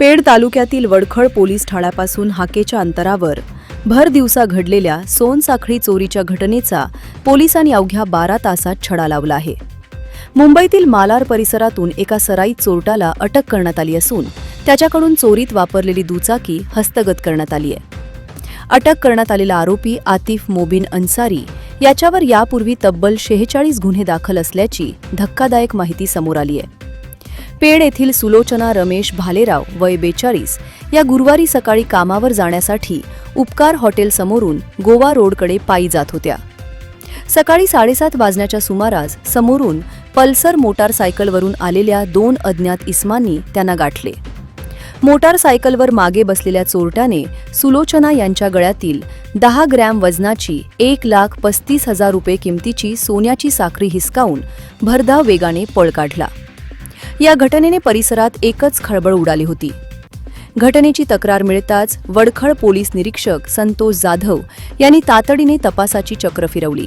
Paid तालुक्यातील Wadkhal police ठाण्यापासून हाकेच्या अंतरावर भर दिवसा घडलेल्या सोनसाखळी चोरीच्या घटनेचा पोलिसांनी अवघ्या बारा तासात छडा लावला आहे. मुंबईतील मालार परिसरातून एका सराईत चोरटाला अटक करण्यात आली असून त्याच्याकडून चोरीत वापरलेली दुचाकी हस्तगत करण्यात आली आहे. अटक करण्यात आलेला आरोपी आतिफ मोबिन अन्सारी याच्यावर यापूर्वी तब्बल शेहेचाळीस गुन्हे दाखल असल्याची धक्कादायक माहिती समोर आली आहे. पेड येथील सुलोचना रमेश भालेराव वय बेचाळीस या गुरुवारी सकाळी कामावर जाण्यासाठी उपकार हॉटेल समोरून गोवा रोडकडे पायी जात होत्या. सकाळी साडेसात वाजण्याच्या सुमारास समोरून पल्सर मोटारसायकलवरून आलेल्या दोन अज्ञात इस्मांनी त्यांना गाठले. मोटारसायकलवर मागे बसलेल्या चोरट्याने सुलोचना यांच्या गळ्यातील दहा ग्रॅम वजनाची एक लाख पस्तीस हजार रुपये किमतीची सोन्याची साखरी हिसकावून भरधाव वेगाने पळ काढला. या घटनेने परिसरात एकच खळबळ उडाली होती. घटनेची तक्रार मिळताच वडखळ पोलीस निरीक्षक संतोष जाधव यांनी तातडीने तपासाची चक्र फिरवली.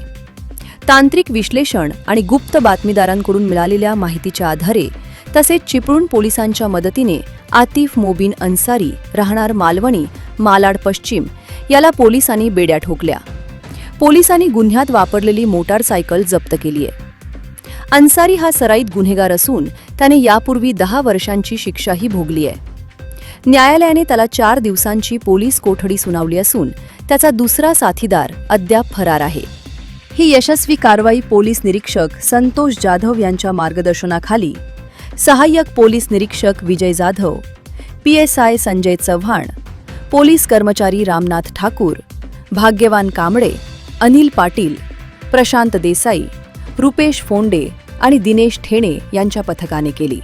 तांत्रिक विश्लेषण आणि गुप्त बातमीदारांकडून मिळालेल्या माहितीच्या आधारे तसेच चिपळूण पोलिसांच्या मदतीने आतिफ मोबिन अन्सारी राहणार मालवणी मालाड पश्चिम याला पोलिसांनी बेड्या ठोकल्या. पोलिसांनी गुन्ह्यात वापरलेली मोटारसायकल जप्त केली आहे अन्सारी हा सराईत गुन्हेगार असून त्याने यापूर्वी दहा वर्षांची शिक्षाही भोगली आहे. न्यायालयाने त्याला चार दिवसांची पोलीस कोठडी सुनावली असून त्याचा दुसरा साथीदार अद्याप फरार आहे. ही यशस्वी कारवाई पोलीस निरीक्षक संतोष जाधव यांच्या मार्गदर्शनाखाली सहाय्यक पोलीस निरीक्षक विजय जाधव पीएसआय संजय चव्हाण पोलीस कर्मचारी रामनाथ ठाकूर भाग्यवान कांबळे अनिल पाटील प्रशांत देसाई रुपेश फोंडे आणि दिनेश ठेणे यांच्या पथकाने केली.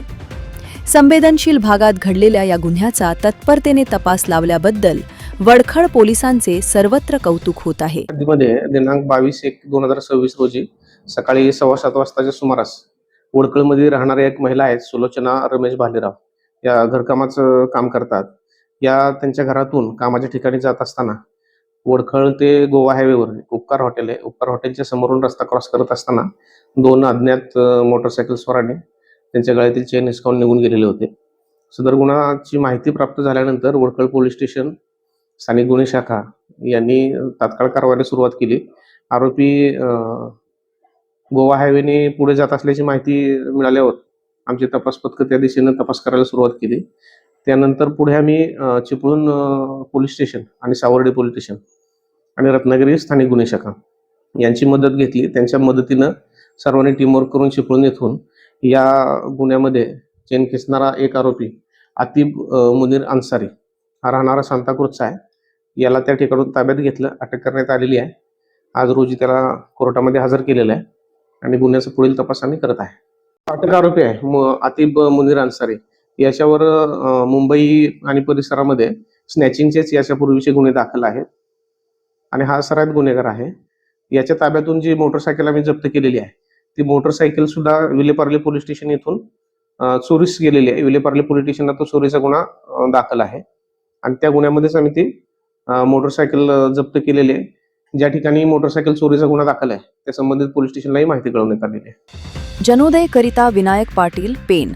संवेदनशील भागात घडलेल्या या गुन्ह्याचा तत्परतेने तपास लावल्याबद्दल वडखळ पोलिसांचे सर्वत्र कौतुक होत आहे. दिनांक बावीस एक दोन हजार सव्वीस रोजी सकाळी सव्वा सात वाजताच्या सुमारास वडखळमध्ये राहणाऱ्या एक महिला आहेत सुलोचना रमेश भालेराव. या घरकामाचं काम करतात. या त्यांच्या घरातून कामाच्या ठिकाणी जात असताना वडखळ ते गोवा हायवेवर उपकार हॉटेल आहे. उपकार हॉटेलच्या समोरून रस्ता क्रॉस करत असताना दोन अज्ञात मोटरसायकल स्वाराने त्यांच्या गळ्यातील चेन हिसकावून निघून गेलेले होते. सदर गुन्हाची माहिती प्राप्त झाल्यानंतर वडखळ पोलीस स्टेशन स्थानिक गुन्हे शाखा यांनी तात्काळ कारवाईला सुरुवात केली. आरोपी गोवा हायवेने पुढे जात असल्याची माहिती मिळाल्यावर आमचे तपास पथक त्या दिशेनं तपास करायला सुरुवात केली. त्यानंतर पुढे आम्ही चिपळूण पोलीस स्टेशन आणि सावर्डे पोलीस स्टेशन आणि रत्नागिरी स्थानिक गुन्हे शाखा. यांची मदत घेतली. त्यांच्या मदतीनं सर्वांनी टीमवर्क करून चिपळूण येथून या गुन्ह्यामध्ये चेन खेचणारा एक आरोपी आतिब मुनीर अन्सारी हा राहणारा सांताक्रूजचा आहे. याला त्या ठिकाणून ताब्यात घेतलं अटक करण्यात आलेली आहे. आज रोजी त्याला कोर्टामध्ये हजर केलेलं आहे आणि गुन्ह्याचा पुढील तपास आम्ही करत आहे. अटक आरोपी आहे मु- आतिब मुनीर अन्सारी. याच्यावर मुंबई आणि परिसरामध्ये स्नॅचिंगचेच याच्यापूर्वीचे गुन्हे दाखल आहेत. आणि हा सराईत गुन्हेगार आहे. याच्या ताब्यातून जी मोटरसायकल आम्ही जप्त केलेली आहे ती मोटरसायकल सुद्धा विलेपार्ले पोलीस स्टेशन येथून चोरीस गेलेली आहे. विलेपार्ले पोलीस स्टेशनला तो चोरीचा गुन्हा दाखल आहे. आणि त्या गुन्ह्यामध्येच आम्ही ती मोटरसायकल जप्त केलेली आहे. ज्या ठिकाणी मोटरसायकल चोरीचा गुन्हा दाखल आहे त्या संबंधित पोलीस स्टेशनलाही माहिती कळवण्यात आलेली आहे. जनोदय करिता विनायक पाटील पेन.